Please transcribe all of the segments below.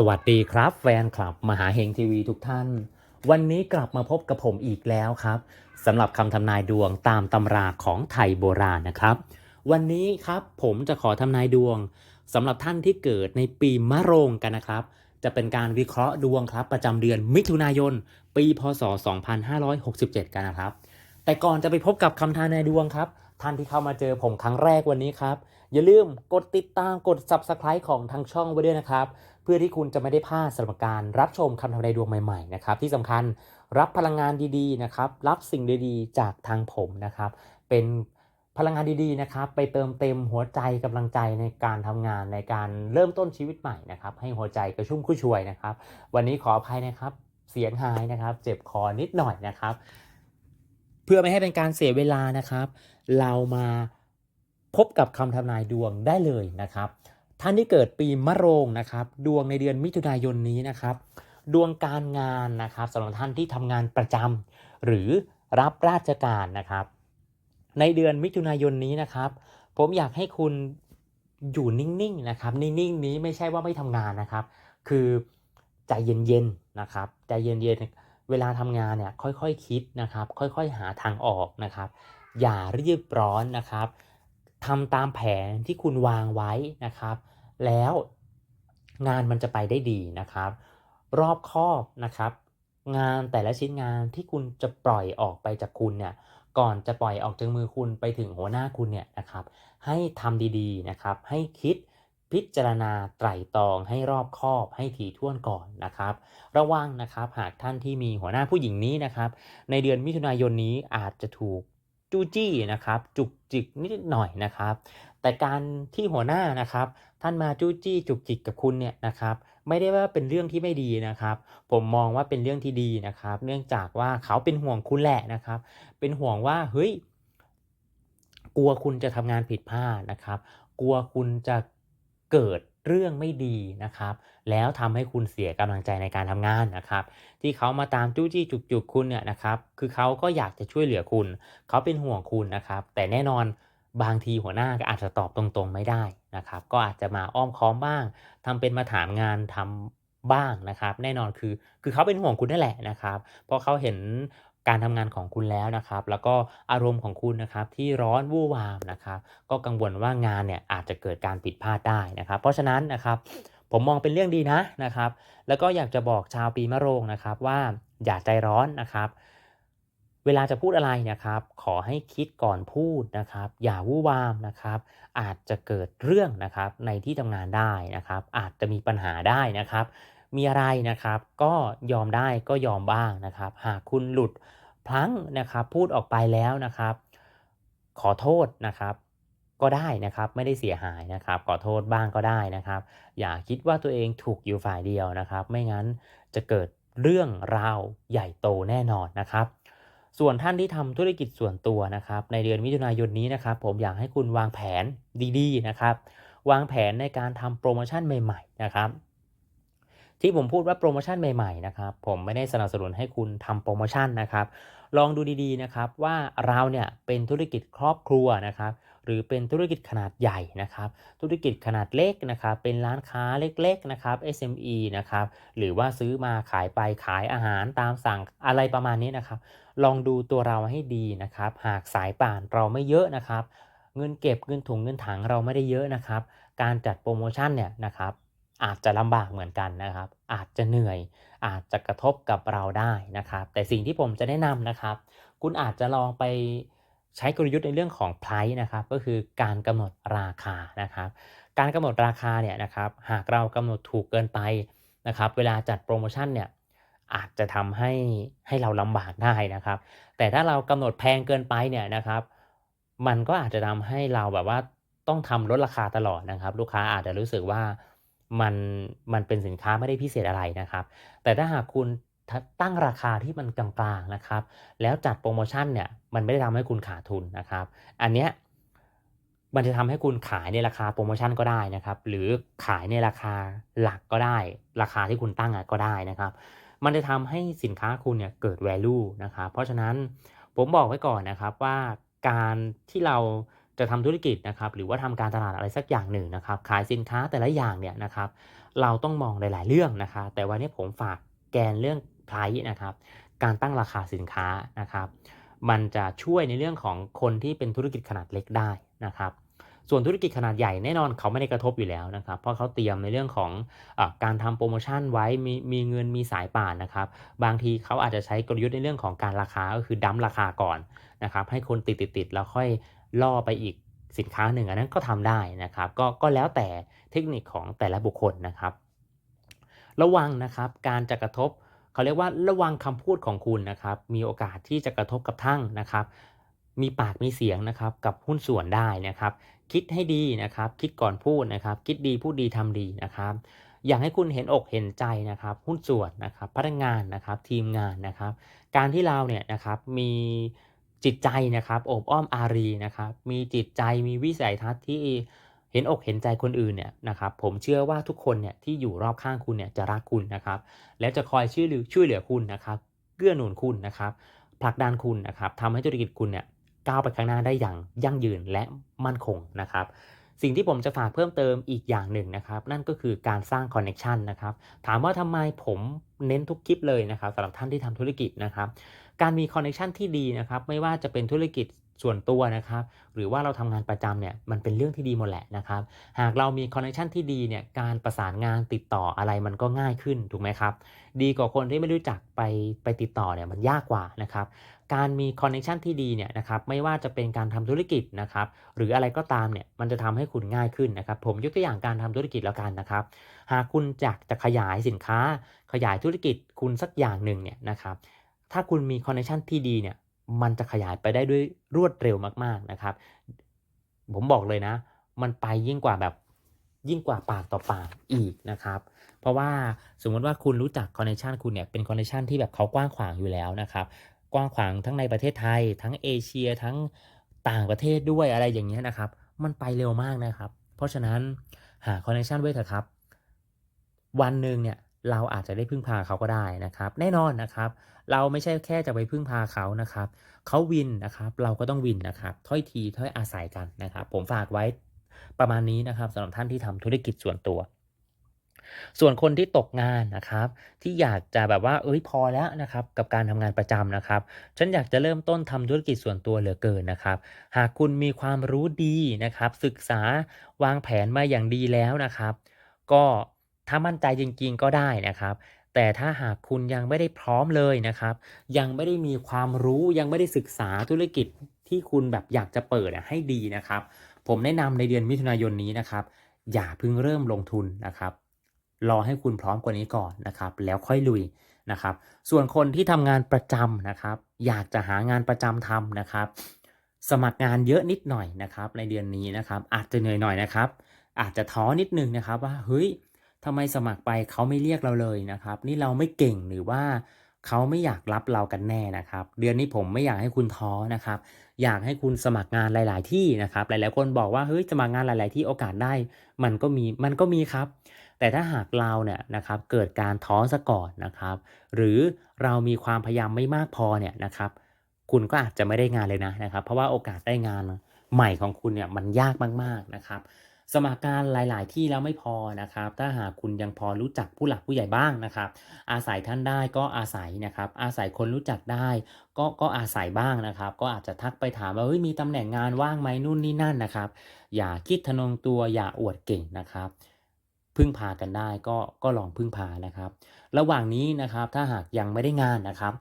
สวัสดีครับแฟนคลับมหาเฮงทีวีทุกท่าน วันนี้กลับมาพบกับผมอีกแล้วครับสำหรับคำทำนายดวงตามตำราของไทยโบราณนะครับ วันนี้ครับผมจะขอทำนายดวงสำหรับท่านที่เกิดในปีมะโรงกันนะครับ จะเป็นการวิเคราะห์ดวงครับ ประจำเดือนมิถุนายน ปีพศ 2567 กันนะครับ แต่ก่อนจะไปพบกับคำทำนายดวงครับ ท่านที่เข้ามาเจอผมครั้งแรกวันนี้ครับ อย่าลืมกดติดตามกด subscribe ของทางช่องไว้ด้วยนะครับ เพื่อที่คุณจะไม่ได้พลาดสำหรับการรับชมคำทำนายดวงใหม่ๆนะครับที่สำคัญรับพลังงานดีๆนะครับรับสิ่งดีๆ จากทางผมนะครับเป็นพลังงานดีๆนะครับไปเติมเต็มหัวใจกำลังใจในการทำงานในการเริ่มต้นชีวิตใหม่นะครับให้หัวใจกระชุ่มกระชวยนะครับ วันนี้ขออภัยนะครับเสียงหายนะครับ เจ็บคอนิดหน่อยนะครับ เพื่อไม่ให้เป็นการเสียเวลานะครับ เรามาพบกับคำทำนายดวงได้เลยนะครับ ท่านที่เกิดปีมะโรงนะครับ ดวงในเดือนมิถุนายนนี้นะครับ ดวงการงานนะครับสำหรับท่านที่ทำงานประจำหรือรับราชการนะครับ ในเดือนมิถุนายนนี้นะครับ ผมอยากให้คุณอยู่นิ่งๆนะครับ นิ่งๆนี้ไม่ใช่ว่าไม่ทำงานนะครับ คือใจเย็นๆนะครับ ใจเย็นๆ เวลาทำงานเนี่ยค่อยๆคคิดนะครับ ค่อยๆหาทางออกนะครับ อย่ารีบร้อนนะครับทำตามแผนที่คุณวางไว้นะครับ แล้วงานมันจะไปได้ดีนะครับ รอบคอบนะครับ งานแต่ละชิ้นงานที่คุณจะปล่อยออกไปจากคุณเนี่ยก่อนจะปล่อยออกจากมือคุณไปถึงหัวหน้าคุณเนี่ยนะครับ ให้ทำดีๆนะครับ ให้คิด พิจารณาไตร่ตรองให้รอบคอบให้ถี่ถ้วนก่อนนะครับ ระวังนะครับหากท่านที่มีหัวหน้าผู้หญิงนี้นะครับ ในเดือนมิถุนายนนี้อาจจะถูกจู้จี้นะครับ จุกจิกนิดหน่อยนะครับ แต่การที่หัวหน้านะครับ ท่านมาจู้จี้จุกจิกกับคุณเนี่ยนะครับ ไม่ได้ว่าเป็นเรื่องที่ไม่ดีนะครับ ผมมองว่าเป็นเรื่องที่ดีนะครับ เนื่องจากว่าเขาเป็นห่วงคุณแหละนะครับ เป็นห่วงว่าเฮ้ยกลัวคุณจะทำงานผิดพลาดนะครับ กลัวคุณจะ เกิดเรื่องไม่ดีนะครับ แล้วทำให้คุณเสียกำลังใจในการทำงานนะครับ ที่เขามาตามจู้จี้จุกจุกคุณเนี่ยนะครับ คือเขาก็อยากจะช่วยเหลือคุณ เขาเป็นห่วงคุณนะครับ แต่แน่นอนบางทีหัวหน้าก็อาจจะตอบตรงๆไม่ได้นะครับ ก็อาจจะมาอ้อมค้อมบ้างทำเป็นมาถามงานทำบ้างนะครับ แน่นอนคือคือเขาเป็นห่วงคุณนั่นแหละนะครับเพราะเขาเห็น การทำงานของคุณแล้วนะครับ แล้วก็อารมณ์ของคุณนะครับที่ร้อนวู่วามนะครับก็กังวลว่างานเนี่ยอาจจะเกิดการผิดพลาดได้นะครับ เพราะฉะนั้นนะครับผมมองเป็นเรื่องดีนะนะครับ แล้วก็อยากจะบอกชาวปีมะโรงนะครับว่าอย่าใจร้อนนะครับ เวลาจะพูดอะไรนะครับ ขอให้คิดก่อนพูดนะครับ อย่าวู่วามนะครับ อาจจะเกิดเรื่องนะครับในที่ทำงานได้นะครับ อาจจะมีปัญหาได้นะครับ มีอะไรนะครับ ก็ยอมได้ก็ยอมบ้างนะครับ หากคุณหลุด พลั้งนะครับพูดออกไปแล้วนะครับ ขอโทษนะครับ ก็ได้นะครับไม่ได้เสียหายนะครับ ขอโทษบ้างก็ได้นะครับ อย่าคิดว่าตัวเองถูกอยู่ฝ่ายเดียวนะครับ ไม่งั้นจะเกิดเรื่องราวใหญ่โตแน่นอนนะครับ ส่วนท่านที่ทำธุรกิจส่วนตัวนะครับ ในเดือนมิถุนายนนี้นะครับ ผมอยากให้คุณวางแผนดีๆนะครับ วางแผนในการทำโปรโมชั่นใหม่ ๆ นะครับ ที่ผมพูดว่าโปรโมชั่นใหม่ๆนะครับผมไม่ได้สนับสนุนให้คุณทำโปรโมชั่นนะครับ ลองดูดีๆนะครับว่าเราเนี่ยเป็นธุรกิจครอบครัวนะครับหรือเป็นธุรกิจขนาดใหญ่นะครับธุรกิจขนาดเล็กนะครับเป็นร้านค้าเล็กๆนะครับ SME นะครับหรือว่าซื้อมาขายไปขายอาหารตามสั่งอะไรประมาณนี้นะครับ ลองดูตัวเราให้ดีนะครับหากสายป่านเราไม่เยอะนะครับ เงินเก็บเงินถุงเงินถังเราไม่ได้เยอะนะครับ การจัดโปรโมชั่นเนี่ยนะครับ อาจจะลำบากเหมือนกันนะครับ อาจจะเหนื่อย อาจจะกระทบกับเราได้นะครับ แต่สิ่งที่ผมจะแนะนำนะครับ คุณอาจจะลองไปใช้กลยุทธ์ในเรื่องของ price นะครับ ก็คือการกำหนดราคานะครับ การกำหนดราคาเนี่ยนะครับ หากเรากำหนดถูกเกินไปนะครับ เวลาจัดโปรโมชั่นเนี่ยอาจจะทำให้ให้เราลำบากได้นะครับ แต่ถ้าเรากำหนดแพงเกินไปเนี่ยนะครับ มันก็อาจจะทำให้เราแบบว่าต้องทำลดราคาตลอดนะครับ ลูกค้าอาจจะรู้สึกว่า มันมันเป็นสินค้าไม่ได้พิเศษอะไรนะครับ แต่ถ้าหากคุณตั้งราคาที่มันกลางๆนะครับ แล้วจัดโปรโมชั่นเนี่ยมันไม่ได้ทำให้คุณขาดทุนนะครับ อันเนี้ยมันจะทำให้คุณขายในราคาโปรโมชั่นก็ได้นะครับ หรือขายในราคาหลักก็ได้ ราคาที่คุณตั้งก็ได้นะครับ มันจะทำให้สินค้าคุณเนี่ยเกิด value นะครับ เพราะฉะนั้นผมบอกไว้ก่อนนะครับว่าการที่เรา จะทำธุรกิจนะครับหรือว่าทำการตลาดอะไรสักอย่างหนึ่งนะครับขายสินค้าแต่ละอย่างเนี่ยนะครับเราต้องมองหลาย ๆ เรื่องนะครับแต่วันนี้ผมฝากแกนเรื่อง price นะครับการตั้งราคาสินค้านะครับ มันจะช่วยในเรื่องของคนที่เป็นธุรกิจขนาดเล็กได้นะครับ ส่วนธุรกิจขนาดใหญ่แน่นอนเขาไม่ได้กระทบอยู่แล้วนะครับ เพราะเขาเตรียมในเรื่องของอการทำโปรโมชั่นไว้มีมีเงินมีสายป่านนะครับ บางทีเขาอาจจะใช้กลยุทธ์ในเรื่องของการราคาก็คือดั้มราคาก่อนนะครับ ให้คนติดติดติดแล้วค่อย ล่อไปอีกสินค้าหนึ่งอันนั้นก็ทำได้นะครับก็ก็แล้วแต่เทคนิคของแต่ละบุคคลนะครับ ระวังนะครับการจะกระทบเขาเรียกว่าระวังคำพูดของคุณนะครับ มีโอกาสที่จะกระทบกับทั้งนะครับ มีปากมีเสียงนะครับกับหุ้นส่วนได้นะครับ คิดให้ดีนะครับ คิดก่อนพูดนะครับ คิดดีพูดดีทำดีนะครับ อยากให้คุณเห็นอกเห็นใจนะครับ หุ้นส่วนนะครับพนักงานนะครับทีมงานนะครับ การที่เราเนี่ยนะครับมี จิตใจนะครับโอบอ้อมอารีนะครับมีจิตใจมีวิสัยทัศน์ที่เห็นอกเห็นใจคนอื่นเนี่ยนะครับผมเชื่อว่าทุกคนเนี่ยที่อยู่รอบข้างคุณเนี่ยจะรักคุณนะครับและจะคอยช่วยเหลือช่วยเหลือคุณนะครับเกื้อหนุนคุณนะครับผลักดันคุณนะครับทำให้ธุรกิจคุณเนี่ยก้าวไปข้างหน้าได้อย่างยั่งยืนและมั่นคงนะครับ สิ่งที่ผมจะฝากเพิ่มเติมอีกอย่างหนึ่งนะครับ นั่นก็คือการสร้างคอนเน็ชันนะครับ ถามว่าทำไมผมเน้นทุกคลิปเลยนะครับสำหรับท่านที่ทำธุรกิจนะครับ การมีคอนเน็ชันที่ดีนะครับ ไม่ว่าจะเป็นธุรกิจ ส่วนตัวนะครับ หรือว่าเราทำงานประจำเนี่ยมันเป็นเรื่องที่ดีหมดแหละนะครับ หากเรามีคอนเน็ชันที่ดีเนี่ยการประสานงานติดต่ออะไรมันก็ง่ายขึ้นถูกไหมครับ ดีกว่าคนที่ไม่รู้จักไปไปติดต่อเนี่ยมันยากกว่านะครับ การมีคอนเนคชันที่ดีเนี่ยนะครับไม่ว่าจะเป็นการทำธุรกิจนะครับ หรืออะไรก็ตามเนี่ยมันจะทำให้คุณง่ายขึ้นนะครับ ผมยกตัวอย่างการทำธุรกิจแล้วกันนะครับ หากคุณอยากจะขยายสินค้า ขยายธุรกิจคุณสักอย่างหนึ่งเนี่ยนะครับถ้าคุณมีคอนเนคชันที่ดีเนี่ย มันจะขยายไปได้ด้วยรวดเร็วมากๆนะครับ ผมบอกเลยนะ มันไปยิ่งกว่าแบบยิ่งกว่าปากต่อปากอีกนะครับ เพราะว่าสมมติว่าคุณรู้จักคอนเนคชันคุณเนี่ยเป็นคอนเนคชันที่แบบเขากว้างขวางอยู่แล้วนะครับ กว้างขวางทั้งในประเทศไทย ทั้งเอเชียทั้งต่างประเทศด้วยอะไรอย่างเงี้ยนะครับ มันไปเร็วมากนะครับ เพราะฉะนั้นหาคอนเนคชันไว้เถอะครับ วันหนึ่งเนี่ย เราอาจจะได้พึ่งพาเขาก็ได้นะครับ แน่นอนนะครับ เราไม่ใช่แค่จะไปพึ่งพาเขานะครับเขาวินนะครับ เราก็ต้องวินนะครับ ถ้อยทีถ้อยอาศัยกันนะครับ ผมฝากไว้ประมาณนี้นะครับสำหรับท่านที่ทำธุรกิจส่วนตัว ส่วนคนที่ตกงานนะครับ ที่อยากจะแบบว่าเอ้ยพอแล้วนะครับ กับการทำงานประจำนะครับ ฉันอยากจะเริ่มต้นทำธุรกิจส่วนตัวเหลือเกินนะครับ หากคุณมีความรู้ดีนะครับ ศึกษาวางแผนมาอย่างดีแล้วนะครับ ก็ ถ้ามั่นใจจริงๆก็ได้นะครับ แต่ถ้าหากคุณยังไม่ได้พร้อมเลยนะครับ ยังไม่ได้มีความรู้ยังไม่ได้ศึกษาธุรกิจที่คุณแบบอยากจะเปิดให้ดีนะครับ ผมแนะนำในเดือนมิถุนายนนี้นะครับ อย่าเพิ่งเริ่มลงทุนนะครับ รอให้คุณพร้อมกว่านี้ก่อนนะครับ แล้วค่อยลุยนะครับ ส่วนคนที่ทำงานประจำนะครับ อยากจะหางานประจำทำนะครับ สมัครงานเยอะนิดหน่อยนะครับ ในเดือนนี้นะครับ อาจจะเหนื่อยหน่อยนะครับ อาจจะท้อนิดนึงนะครับว่าเฮ้ย ทำไมสมัครไปเขาไม่เรียกเราเลยนะครับ นี่เราไม่เก่งหรือว่าเขาไม่อยากรับเรากันแน่นะครับ เดือนนี้ผมไม่อยากให้คุณท้อนะครับ อยากให้คุณสมัครงานหลาย ๆ ที่นะครับ หลาย ๆ คนบอกว่าเฮ้ยสมัครงานหลาย ๆ ที่โอกาสได้ มันก็มีมันก็มีครับ แต่ถ้าหากเราเนี่ยนะครับเกิดการท้อซะก่อนนะครับ หรือเรามีความพยายามไม่มากพอเนี่ยนะครับคุณก็อาจจะไม่ได้งานเลยนะนะครับ เพราะว่าโอกาสได้งานใหม่ของคุณเนี่ยมันยากมากๆนะครับ สมัครการหลาย ๆ ที่แล้วไม่พอนะครับ ถ้าหากคุณยังพอรู้จักผู้หลักผู้ใหญ่บ้างนะครับ อาศัยท่านได้ก็อาศัยนะครับ อาศัยคนรู้จักได้ ก็ก็อาศัยบ้างนะครับ ก็อาจจะทักไปถามว่าเฮ้ยมีตำแหน่งงานว่างไหมนู่นนี่นั่นนะครับ อย่าคิดทะนงตัวอย่าอวดเก่งนะครับพึ่งพากันได้ก็ก็ลองพึ่งพานะครับ ระหว่างนี้นะครับถ้าหากยังไม่ได้งานนะครับ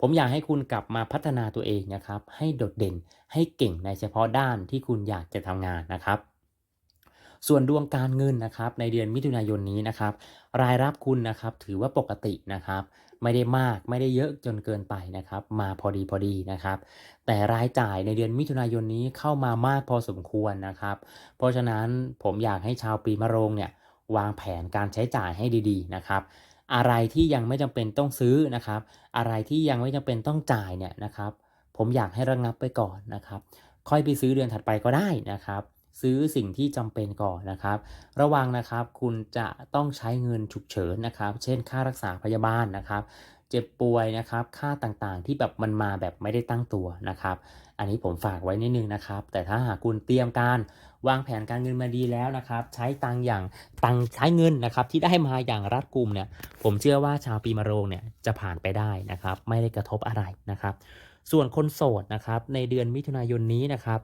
ผมอยากให้คุณกลับมาพัฒนาตัวเองนะครับ ให้โดดเด่นให้เก่งในเฉพาะด้านที่คุณอยากจะทำงานนะครับ ส่วนดวงการเงินนะครับในเดือนมิถุนายนนี้นะครับ รายรับคุณนะครับถือว่าปกตินะครับ ไม่ได้มากไม่ได้เยอะจนเกินไปนะครับ มาพอดีพอดีนะครับ แต่รายจ่ายในเดือนมิถุนายนนี้เข้ามามากพอสมควรนะครับ เพราะฉะนั้นผมอยากให้ชาวปีมะโรงเนี่ยวางแผนการใช้จ่ายให้ดีๆนะครับอะไรที่ยังไม่จำเป็นต้องซื้อนะครับ อะไรที่ยังไม่จำเป็นต้องจ่ายเนี่ยนะครับ ผมอยากให้ระงับไปก่อนนะครับ ค่อยไปซื้อเดือนถัดไปก็ได้นะครับ ซื้อสิ่งที่จำเป็นก่อนนะครับ ระวังนะครับคุณจะต้องใช้เงินฉุกเฉินนะครับ เช่นค่ารักษาพยาบาลนะครับ เจ็บป่วยนะครับ ค่าต่างๆที่แบบมันมาแบบไม่ได้ตั้งตัวนะครับ อันนี้ผมฝากไว้นิดนึงนะครับ แต่ถ้าหากคุณเตรียมการวางแผนการเงินมาดีแล้วนะครับ ใช้ตังค์อย่างตังค์ใช้เงินนะครับ ที่ได้มาอย่างรัดกุมเนี่ยผมเชื่อว่าชาวปีมะโรงเนี่ยจะผ่านไปได้นะครับ ไม่ได้กระทบอะไรนะครับ ส่วนคนโสดนะครับในเดือนมิถุนายนนี้นะครับ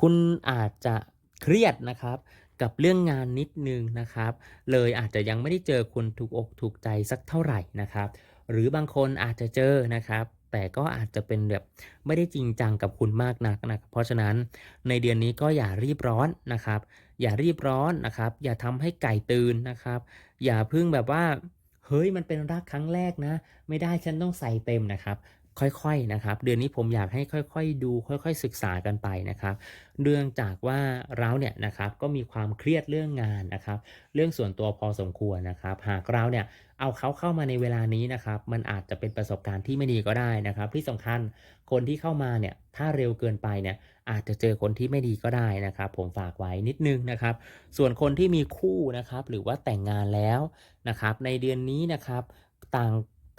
คุณอาจจะเครียดนะครับกับเรื่องงานนิดนึงนะครับ เลยอาจจะยังไม่ได้เจอคนถูกอกถูกใจสักเท่าไหร่นะครับ หรือบางคนอาจจะเจอนะครับ แต่ก็อาจจะเป็นแบบไม่ได้จริงจังกับคุณมากนักนะเพราะฉะนั้นในเดือนนี้ก็อย่ารีบร้อนนะครับ อย่ารีบร้อนนะครับ อย่าทำให้ไก่ตื่นนะครับ อย่าพึ่งแบบว่าเฮ้ยมันเป็นรักครั้งแรกนะ ไม่ได้ฉันต้องใส่เต็มนะครับ ค่อยๆนะครับ เดือนนี้ผมอยากให้ค่อยๆ ดูค่อย ๆ ศึกษากันไปนะครับเนื่องจากว่าเราเนี่ยนะครับก็มีความเครียดเรื่องงานนะครับ เรื่องส่วนตัวพอสมควรนะครับ หากเราเนี่ยเอาเขาเข้ามาในเวลานี้นะครับ มันอาจจะเป็นประสบการณ์ที่ไม่ดีก็ได้นะครับ ที่สำคัญคนที่เข้ามาเนี่ยถ้าเร็วเกินไปเนี่ยอาจจะเจอคนที่ไม่ดีก็ได้นะครับ ผมฝากไว้นิดนึงนะครับ ส่วนคนที่มีคู่นะครับ หรือว่าแต่งงานแล้วนะครับ ในเดือนนี้นะครับต่าง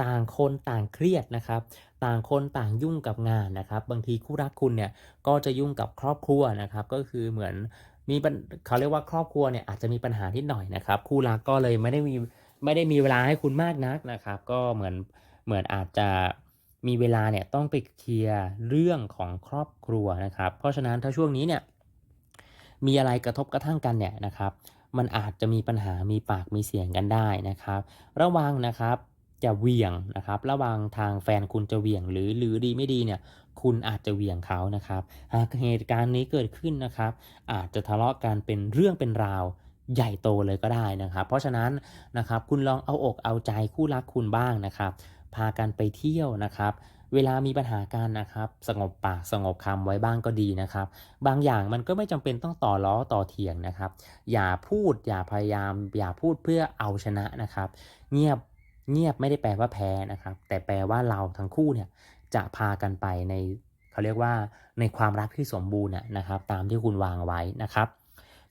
ต่างคนต่างเครียดนะครับ ต่างคนต่างยุ่งกับงานนะครับ บางทีคู่รักคุณเนี่ยก็จะยุ่งกับครอบครัวนะครับ ก็คือเหมือนมีปัญเขาเรียกว่าครอบครัวเนี่ยอาจจะมีปัญหานิดหน่อยนะครับ คู่รักก็เลยไม่ได้มีไม่ได้มีเวลาให้คุณมากนักนะครับ ก็เหมือนเหมือนอาจจะมีเวลาเนี่ยต้องไปเคลียร์เรื่องของครอบครัวนะครับ เพราะฉะนั้นถ้าช่วงนี้เนี่ยมีอะไรกระทบกระทั่งกันเนี่ยนะครับ มันอาจจะมีปัญหามีปากมีเสียงกันได้นะครับ ระวังนะครับ จะเหวี่ยงนะครับ ระวังทางแฟนคุณจะเหวี่ยงหรือหรือดีไม่ดีเนี่ย คุณอาจจะเหวี่ยงเขานะครับ หากเหตุการณ์นี้เกิดขึ้นนะครับ อาจจะทะเลาะกันเป็นเรื่องเป็นราวใหญ่โตเลยก็ได้นะครับ เพราะฉะนั้นนะครับคุณลองเอาอกเอาใจคู่รักคุณบ้างนะครับ พากันไปเที่ยวนะครับ เวลามีปัญหากันนะครับ สงบปากสงบคำไว้บ้างก็ดีนะครับ บางอย่างมันก็ไม่จำเป็นต้องต่อล้อต่อเถียงนะครับ อย่าพูดอย่าพยายาม อย่าพูดเพื่อเอาชนะนะครับ เงียบ เงียบไม่ได้แปลว่าแพ้นะครับ แต่แปลว่าเราทั้งคู่เนี่ยจะพากันไปในเขาเรียกว่าในความรักที่สมบูรณ์นะครับ ตามที่คุณวางไว้นะครับ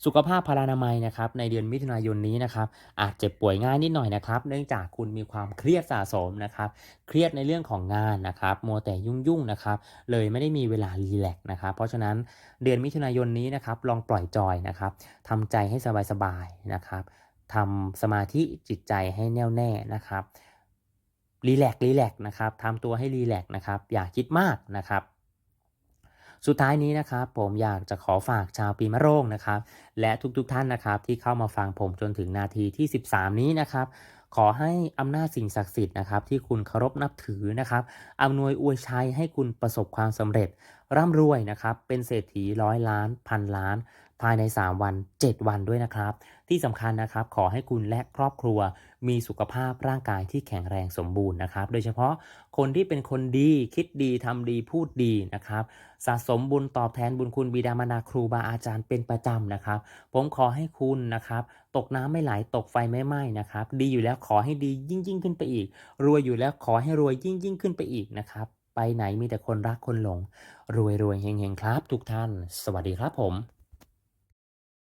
สุขภาพพลานามัยนะครับในเดือนมิถุนายนนี้นะครับ อาจเจ็บป่วยง่ายนิดหน่อยนะครับ เนื่องจากคุณมีความเครียดสะสมนะครับ เครียดในเรื่องของงานนะครับมัวแต่ยุ่งๆนะครับ เลยไม่ได้มีเวลารีแลกซ์นะครับ เพราะฉะนั้นเดือนมิถุนายนนี้นะครับ ลองปล่อยจอยนะครับทำใจให้สบายๆนะครับ ทำสมาธิจิตใจให้แน่วแน่นะครับรีแลกซ์รีแลกซ์นะครับทำตัวให้รีแลกซ์นะครับอย่าคิดมากนะครับ สุดท้ายนี้นะครับ ผมอยากจะขอฝากชาวปีมะโรงนะครับ และทุกๆทท่านนะครับที่เข้ามาฟังผมจนถึงนาทีที่ 13 นี้นะครับ ขอให้อำนาจสิ่งศักดิ์สิทธิ์นะครับ ที่คุณเคารพนับถือนะครับอำนวยอวยชัยให้คุณประสบความสำเร็จร่ำรวยนะครับ เป็นเศรษฐีร้อยล้านพันล้าน ภายใน 3 วัน 7 วันด้วยนะครับ ที่สำคัญนะครับขอให้คุณและครอบครัว มีสุขภาพร่างกายที่แข็งแรงสมบูรณ์นะครับ โดยเฉพาะคนที่เป็นคนดีคิดดีทำดีพูดดีนะครับ สะสมบุญตอบแทนบุญคุณบิดามารดาครูบาอาจารย์เป็นประจำนะครับ ผมขอให้คุณนะครับ ตกน้ำไม่ไหลตกไฟไม่ไหม้นะครับ ดีอยู่แล้วขอให้ดียิ่งยิ่งขึ้นไปอีก รวยอยู่แล้วขอให้รวยยิ่งยิ่งขึ้นไปอีกนะครับไปไหนมีแต่คนรักคนหลง รวยรวยเฮงเฮงครับ ทุกท่าน สวัสดีครับผม